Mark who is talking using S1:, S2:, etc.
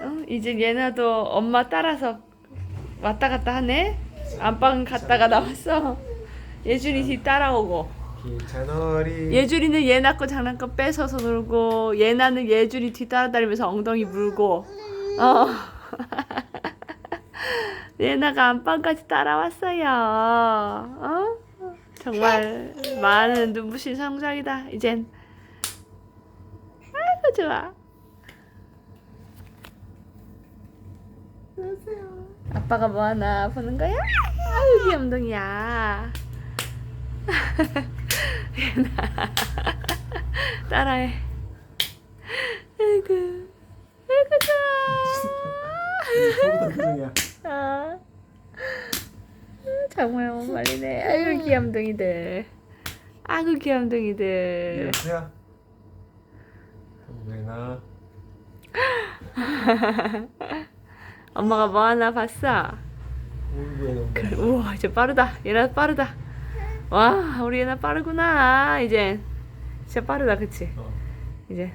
S1: 어? 이제 얘나도 엄마 따라서 왔다 갔다 하네. 안방 갔다가 나왔어. 예준이 뒤 따라오고.
S2: 기차놀이
S1: 예준이는 예나 거 장난감 뺏어서 놀고 예나는 예준이 뒤 따라다니면서 엉덩이 물고. 어. 예나가 안방까지 따라왔어요. 어? 정말 많은 눈부신 성장이다. 이젠. 아이고 좋아. 아빠가 뭐 하나 보는 거야? 아유 귀염둥이야. 따라해. 아이고, 아이고 좋아.
S2: 소금이야
S1: 아, 정말 못 말리네. 아이고 귀염둥이들. 아이고 귀염둥이들.
S2: 이거야 왜나
S1: 엄마가 뭐 하나 봤어?
S2: 울고
S1: 우와 이제 빠르다. 얘나 빠르다. 와 우리 얘나 빠르구나. 이제 진짜 빠르다, 그치?
S2: 어
S1: 이제